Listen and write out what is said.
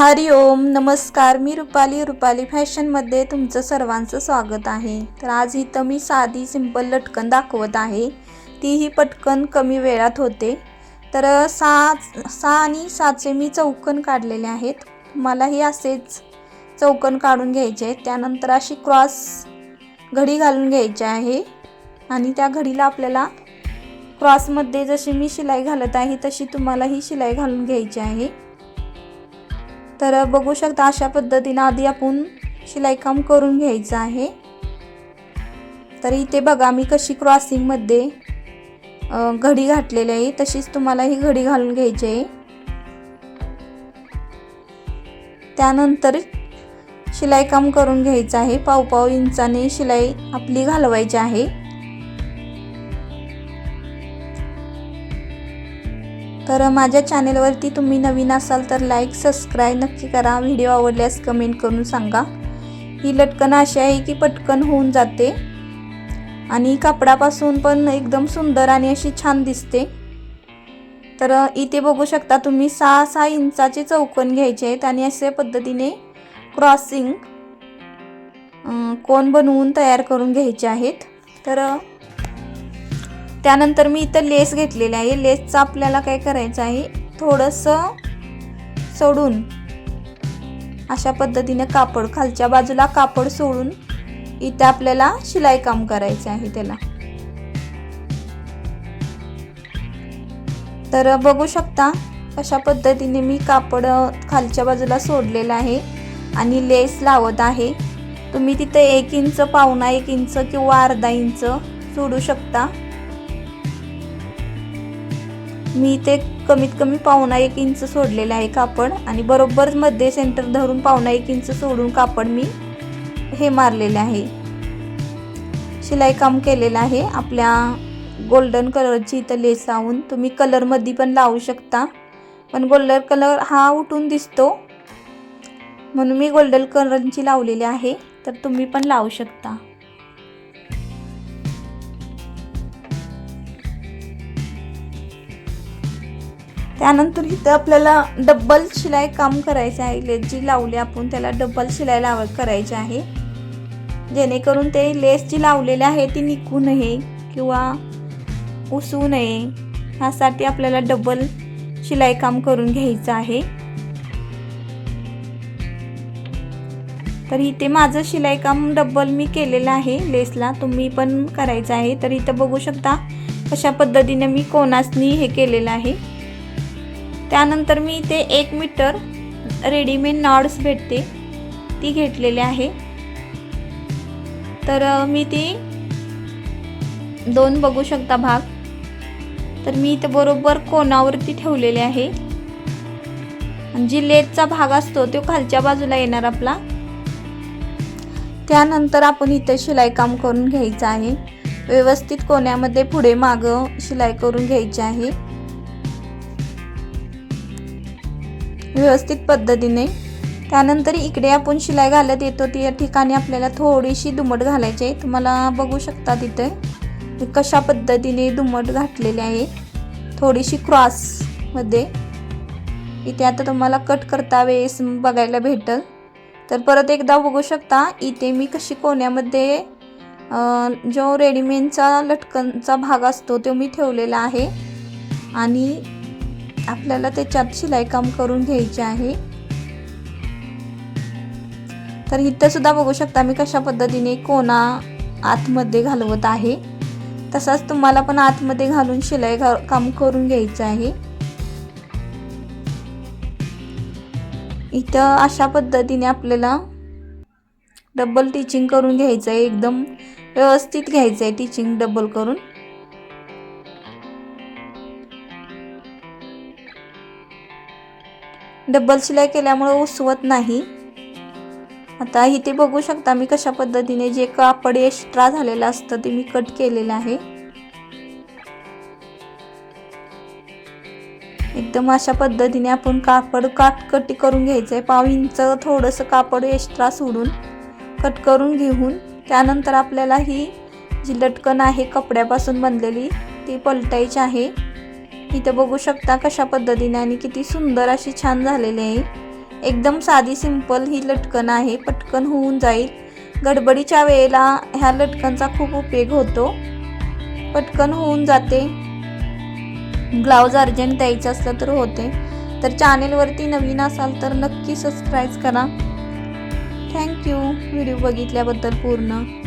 हरि ओम नमस्कार. मी रुपाली रुपाली फॅशनमध्ये तुमचं सर्वांचं स्वागत आहे. तर आज इथं मी साधी सिंपल लटकन दाखवत आहे. तीही पटकन कमी वेळात होते. तर सहा सहा आणि सातचे मी चौकन काढलेले आहेत. मलाही असेच चौकन काढून घ्यायचे आहेत. त्यानंतर अशी क्रॉस घडी घालून घ्यायची आहे. आणि त्या घडीला आपल्याला क्रॉसमध्ये जशी मी शिलाई घालत आहे तशी तुम्हाला ही शिलाई घालून घ्यायची आहे. तर बघू शकता अशा पद्धतीनं आधी आपण शिलाईकाम करून घ्यायचं आहे. तर इथे बघा मी कशी क्रॉसिंगमध्ये घडी घातलेली आहे तशीच तुम्हाला ही घडी घालून घ्यायची आहे. त्यानंतर शिलाईकाम करून घ्यायचं आहे. पाव पाव इंचाने शिलाई आपली घालवायची आहे. तर माझ्या चॅनेलवरती तुम्ही नवीन असाल तर लाईक सबस्क्राईब नक्की करा. व्हिडिओ आवडल्यास कमेंट करून सांगा. ही लटकन अशी आहे की पटकन होऊन जाते. आणि कापडापासून पण एकदम सुंदर आणि अशी छान दिसते. तर इथे बघू शकता तुम्ही सहा सहा इंचाचे चौकोन घ्यायचे आहेत आणि अशा पद्धतीने क्रॉसिंग कोण बनवून तयार करून घ्यायचे आहेत. तर त्यानंतर मी इथं लेस घेतलेली आहे. लेसचं आपल्याला काय करायचं आहे? थोडंसं सोडून अशा पद्धतीने कापड खालच्या बाजूला कापड सोडून इथे आपल्याला शिलाई काम करायचं आहे त्याला. तर बघू शकता अशा पद्धतीने मी कापड खालच्या बाजूला सोडलेलं आहे आणि लेस लावत आहे. तुम्ही तिथे एक इंच पावणा एक इंच किंवा अर्धा इंच सोडू शकता. मी ते कमीत कमी पावणा एक इंच सोडलेलं आहे कापड आणि बरोबर मध्ये सेंटर धरून पावणा एक इंच सोडून कापड मी हे मारलेले आहे. शिलाई काम केलेलं आहे. आपल्या गोल्डन कलरची इथं लेस लावून तुम्ही कलरमध्ये पण लावू शकता. पण गोल्डन कलर हा उठून दिसतो. म्हणून मी गोल्डन कलरची लावलेली आहे. तर तुम्ही पण लावू शकता. त्यानंतर इथं आपल्याला डब्बल शिलाई काम करायचं आहे. लेस जी लावली आपण त्याला डब्बल शिलाई लाव करायची आहे. जेणेकरून ते लेस जी लावलेली आहे ती निघू नये किंवा उसू नये. ह्यासाठी आपल्याला डबल शिलाई काम करून घ्यायचं आहे. तर इथे माझं शिलाई काम डब्बल मी केलेलं आहे लेसला तुम्ही पण करायचं आहे. तर इथं बघू शकता कशा पद्धतीने मी कोणासनी हे केलेलं आहे. त्यानंतर मी इथे एक मीटर रेडीमेड नॉड्स भेटते. ती घेतलेली आहे. तर मी ती दोन बघू शकता भाग. तर मी इथे बरोबर कोणावरती ठेवलेले आहे. जी लेसचा भाग असतो तो खालच्या बाजूला येणार आपला. त्यानंतर आपण इथे शिलाई काम करून घ्यायचं आहे. व्यवस्थित कोण्यामध्ये पुढे मागं शिलाई करून घ्यायची आहे. व्यवस्थित पद्धतीने. त्यानंतर इकडे आपण शिलाई घालत येतो. त्या ठिकाणी आपल्याला थोडीशी दुमट घालायची आहे. तुम्हाला बघू शकता तिथे. कशा पद्धतीने दुमट घातलेली आहे. थोडीशी क्रॉसमध्ये इथे आता तुम्हाला कट करता वेळेस बघायला भेटल. तर परत एकदा बघू शकता इथे मी कशी कोण्यामध्ये जो रेडीमेडचा लटकनचा भाग असतो तो मी ठेवलेला आहे. आणि आपल्याला त्याच्यात शिलाई काम करून घ्यायचे आहे. तर इथं सुद्धा बघू शकता मी कशा पद्धतीने कोणा आतमध्ये घालवत आहे. तसाच तुम्हाला पण आतमध्ये घालून शिलाई घा काम करून घ्यायचं आहे. इथं अशा पद्धतीने आपल्याला डबल टिचिंग करून घ्यायचं आहे एकदम व्यवस्थित घ्यायचं आहे टिचिंग डबल करून. डबल शिलाई केल्यामुळे उसवत नाही. आता इथे बघू शकता मी कशा पद्धतीने जे कापड एक्स्ट्रा झालेलं असतं ते मी कट केलेलं आहे. एकदम अशा पद्धतीने आपण कापड काटकटी करून घ्यायचं आहे पाव इंच थोडंसं कापड एक्स्ट्रा सोडून कट करून घेऊन त्यानंतर आपल्याला ही जी लटकन आहे कपड्यापासून बनलेली ती पलटायची आहे. इथं बघू शकता कशा पद्धतीने आणि किती सुंदर अशी छान झालेली आहे. एकदम साधी सिंपल ही लटकन आहे. पटकन होऊन जाईल. गडबडीच्या वेळेला ह्या लटकनचा खूप उपयोग होतो. पटकन होऊन जाते. ब्लाऊज अर्जंट द्यायचं असलं तर होते. तर चॅनेलवरती नवीन असाल तर नक्की सबस्क्राईब करा. थँक्यू व्हिडिओ बघितल्याबद्दल पूर्ण.